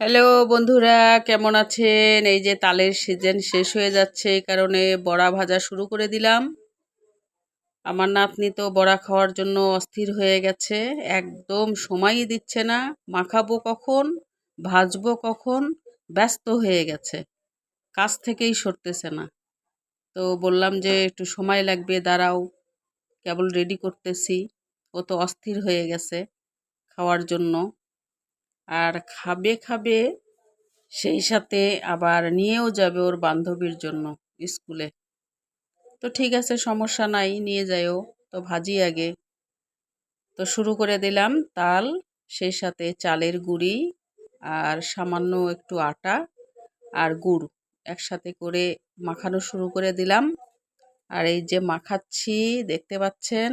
Hello বন্ধুরা, কেমন আছেন? এই যে তালের সিজন শেষ হয়ে যাচ্ছে, এই কারণে বড়া ভাজা শুরু করে দিলাম। আমার নাতনি তো বড়া খাওয়ার জন্য অস্থির হয়ে গেছে, একদম সময়ই দিচ্ছে না। মাখাবো কখন? ভাজবো কখন? ব্যস্ত হয়ে গেছে, কাজ থেকেই সরতেছে না। তো বললাম যে একটু সময় লাগবে, দাঁড়াও, কেবল রেডি করতেছি। ও তো অস্থির হয়ে গেছে খাওয়ার জন্য। আর খাবে খাবে সেই সাথে আবার নিয়েও যাবে ওর বান্ধবীর জন্য স্কুলে। তো ঠিক আছে, সমস্যা নাই, নিয়ে যাইও তো ভাজি আগে। তো শুরু করে দিলাম তাল, সেই সাথে চালের গুঁড়ি আর সামান্য একটু আটা আর গুড় একসাথে করে মাখানো শুরু করে দিলাম। আর এই যে মাখাচ্ছি, দেখতে পাচ্ছেন?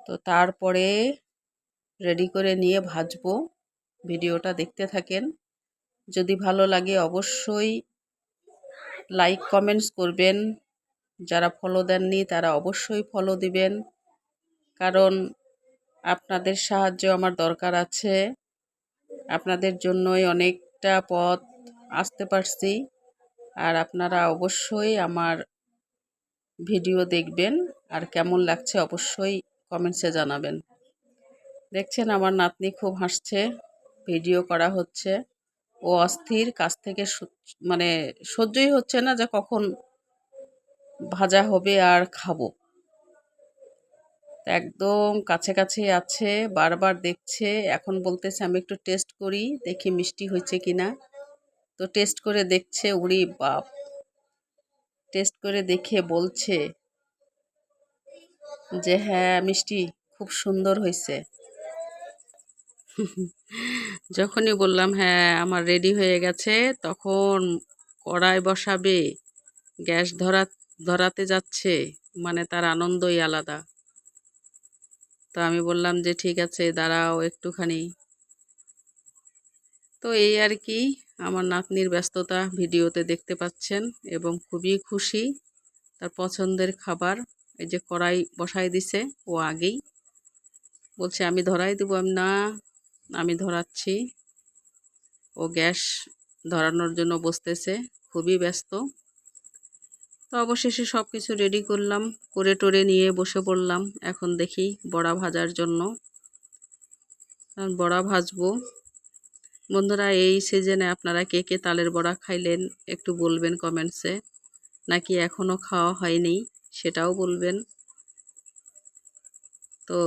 তো তারপরে রেডি করে নিয়ে ভাজবো। ভিডিওটা দেখতে থাকেন। যদি ভালো লাগে অবশ্যই লাইক, কমেন্টস করবেন। যারা ফলো দেননি তারা অবশ্যই ফলো দিবেন। কারণ আপনাদের সাহায্য আমার দরকার আছে। আপনাদের জন্যই অনেকটা পথ আসতে পারছি। আর আপনারা অবশ্যই আমার ভিডিও দেখবেন। আর কেমন লাগছে অবশ্যই কমেন্টসে জানাবেন। দেখছেন আমার নাতনি খুব হাসছে। ভিডিও করা হচ্ছে। ও অস্থির, কাছ থেকে মানে সহ্যই হচ্ছে না যে কখন ভাজা হবে আর খাব। একদম কাছে কাছে আছে, বারবার দেখছে, এখন বলতেছে আমি একটু টেস্ট করি, দেখি মিষ্টি হয়েছে কিনা। তো টেস্ট করে দেখছে, উড়ি বাপ! টেস্ট করে দেখে বলছে যে হ্যাঁ মিষ্টি খুব সুন্দর হয়েছে। যখনই বললাম হ্যাঁ আমার রেডি হয়ে গেছে, তখন কড়াই বসাবে, গ্যাস ধরা, ধরাতে যাচ্ছে মানে তার আনন্দই আলাদা। তো আমি বললাম যে, ঠিক আছে, দাঁড়াও একটুখানি। তো এই আর কি, আমার নাতনির ব্যস্ততা ভিডিওতে দেখতে পাচ্ছেন এবং খুবই খুশি তার পছন্দের খাবার। এই যে কড়াই বসাই দিছে, ও আগেই। বলছে, আমি ধরাই দেবো, আমি, না আমি ধরাচ্ছি। ও গ্যাস ধরানোর জন্য বসতেছে, খুবই ব্যস্ত। তো অবশেষে সব কিছু রেডি করলাম, করে টোরে নিয়ে বসে পড়লাম, এখন দেখি বড়া ভাজার জন্য। বড়া ভাজবো। বন্ধুরা, এই সিজনে আপনারা কে কে তালের বড়া খাইলেন একটু বলবেন কমেন্টসে নাকি এখনও খাওয়া হয়নি, সেটাও বলবেন। তো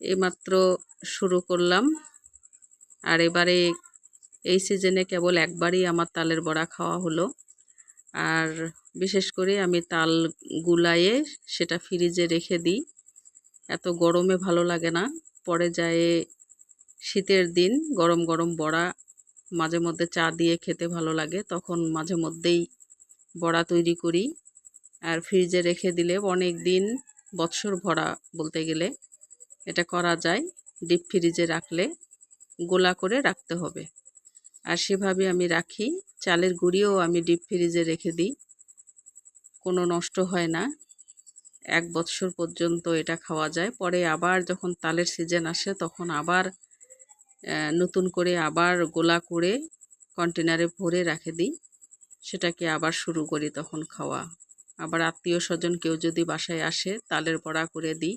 এইমাত্র শুরু করলাম। আর এবারে এই সিজনে কেবল একবারই আমার তালের বড়া খাওয়া হলো। আর বিশেষ করে আমি তাল গুলায়ে সেটা ফ্রিজে রেখে দিই। এত গরমে ভালো লাগে না। পরে যায় শীতের দিন, গরম গরম বড়া, মাঝে মধ্যে চা দিয়ে খেতে ভালো লাগে। তখন মাঝে মধ্যেই বড়া তৈরি করি। আর ফ্রিজে রেখে দিলে অনেক দিন বৎসর ভরা বলতে গেলে। এটা করা যায়। ডিপ ফ্রিজে রাখলে গোলা করে রাখতে হবে। আর সেভাবে আমি রাখি। চালের গুঁড়িও আমি ডিপ ফ্রিজে রেখে দিই। কোনো নষ্ট হয় না। এক বৎসর পর্যন্ত এটা খাওয়া যায়। পরে আবার যখন তালের সিজন আসে, তখন আবার নতুন করে আবার গোলা করে কন্টেনারে ভরে রাখে দিই। সেটাকে আবার শুরু করি তখন খাওয়া। আবার আত্মীয় স্বজন কেউ যদি বাসায় আসে, তালের বড়া করে দিই।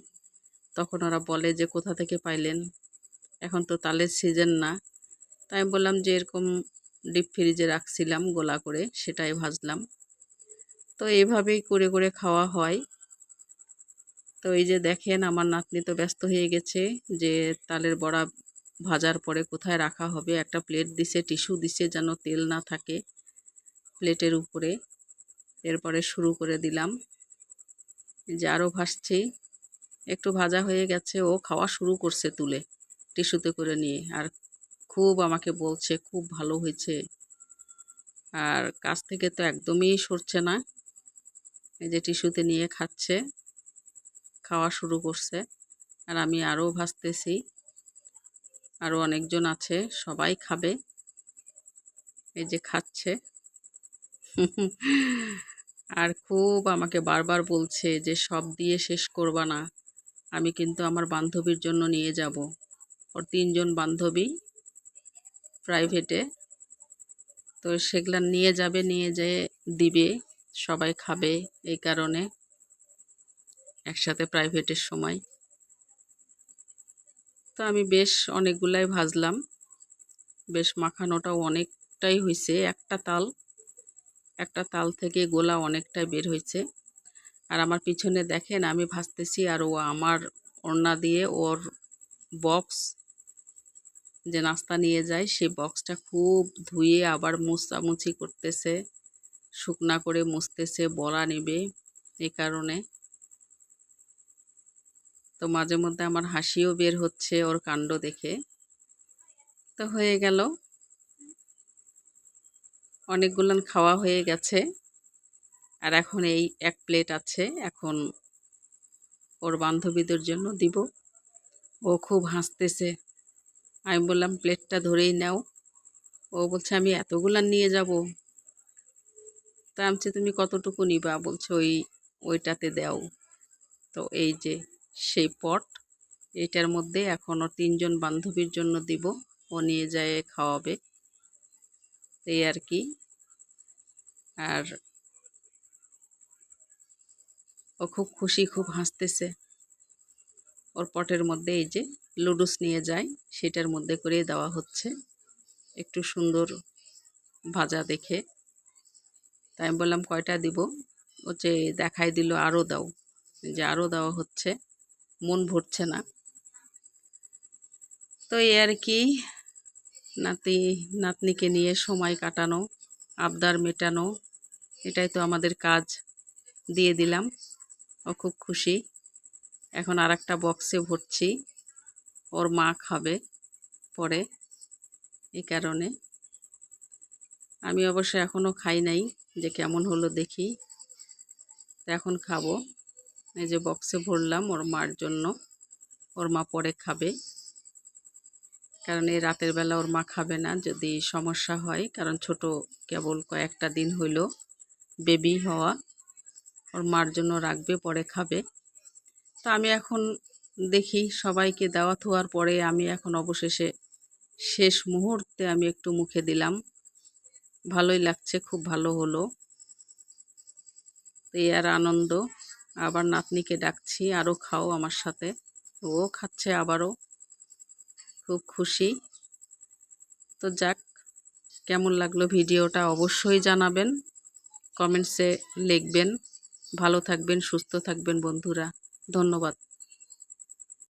তখন ওরা বলে যে, কোথা থেকে পাইলেন? এখন তো তালের সিজন না। তাই বললাম যে, এরকম ডিপ ফ্রিজে রাখছিলাম গোলা করে, সেটাই ভাজলাম। তো এইভাবেই করে করে খাওয়া হয়। তো এই যে দেখেন, আমার নাতনি তো ব্যস্ত হয়ে গেছে যে, তালের বড়া ভাজার পরে কোথায় রাখা হবে? একটা প্লেট দিছে টিস্যু দিছে যেন তেল না থাকে প্লেটের উপরে। এরপরে শুরু করে দিলাম। যে আরও ভাসছি একটু ভাজা হয়ে গেছে, ও খাওয়া শুরু করছে তুলে, টিস্যুতে করে নিয়ে। আর খুব আমাকে বলছে, খুব ভালো হয়েছে। আর কাছ থেকে তো একদমই সরছে না। এই যে টিস্যুতে নিয়ে খাচ্ছে, খাওয়া শুরু করছে। আর আমি আরও ভাজতেছি। আরও অনেকজন আছে, সবাই খাবে। এই যে খাচ্ছে। আর খুব আমাকে বারবার বলছে যে, সব দিয়ে শেষ করবা না। আমি কিন্তু আমার বান্ধবীর জন্য নিয়ে যাব। ওর তিনজন বান্ধবী প্রাইভেটে তো সেগুলা নিয়ে যাবে, নিয়ে যেয়ে দিবে, সবাই খাবে এই কারণে একসাথে প্রাইভেটের সময়। তো আমি বেশ অনেকগুলাই ভাজলাম। বেশ মাখানোটাও অনেকটাই হয়েছে একটা তাল একটা তাল থেকে গোলা অনেকটাই বের হয়েছে আর আমার পিছনে দেখেন, আমি ভাসতেছি আর ও আমার ওড়না দিয়ে ওর বক্স যে নাস্তা নিয়ে যায় সেই বক্সটা খুব ধুয়ে আবার মুছামুছি করতেছে, শুকনা করে মুছতেছে বলা নেবে এ কারণে। তো মাঝে মধ্যে আমার হাসিও বের হচ্ছে ওর কাণ্ড দেখে। তো হয়ে গেল। অনেকগুলান খাওয়া হয়ে গেছে। আর এখন এই এক প্লেট আছে, এখন ওর বান্ধবীদের জন্য দিব। ও খুব হাসতেছে। আমি বললাম প্লেটটা ধরেই নাও। ও বলছে, আমি এতগুলান নিয়ে যাব? তা আমি তুমি কতটুকু নিবা? বলছে, ওই, ওইটাতে দাও। তো এই যে সেই পট এটার মধ্যে এখন ওর তিনজন বান্ধবীর জন্য দিব। ও নিয়ে যায়, খাওয়াবে। এই আর কি। আর ও খুব খুশি, খুব হাসতেছে। ওর পটের মধ্যে এই যে লুডুস নিয়ে যায়, সেটার মধ্যে করে দেওয়া হচ্ছে। একটু সুন্দর ভাজা দেখে। তাই আমি বললাম, কয়টা দিব? ও যে দেখাই দিল আরও দাও। যে আরও দেওয়া হচ্ছে। মন ভরছে না। তো এই আর কি, নাতি, নাতনিকে নিয়ে সময় কাটানো, আবদার মেটানো, এটাই তো আমাদের কাজ। দিয়ে দিলাম। ও খুব খুশি। এখন আর একটা বক্সে ভরছি। ওর মা খাবে পরে, এই কারণে। আমি অবশ্য এখনও খাই নাই, যে কেমন হলো দেখি। এখন খাব। এই যে বক্সে ভরলাম ওর মার জন্য। ওর মা পরে খাবে। কারণ এই রাতের বেলা ওর মা খাবে না, যদি সমস্যা হয়। কারণ ছোট কেবল কয়েকটা দিন হইল। বেবি হওয়া। ওর মার জন্য রাখবে, পরে খাবে। তো আমি এখন দেখি সবাইকে দাওয়াত হওয়ার পরে আমি এখন অবশেষে শেষ মুহূর্তে আমি একটু মুখে দিলাম। ভালোই লাগছে, খুব ভালো হলো। এই আর আনন্দ। আবার নাতনিকে ডাকছি আরও খাও আমার সাথে। ও খাচ্ছে আবারও। খুব খুশি। তো যাক, কেমন লাগল ভিডিওটা অবশ্যই জানাবেন। কমেন্টসে লিখবেন। ভালো থাকবেন সুস্থ থাকবেন বন্ধুরা। ধন্যবাদ।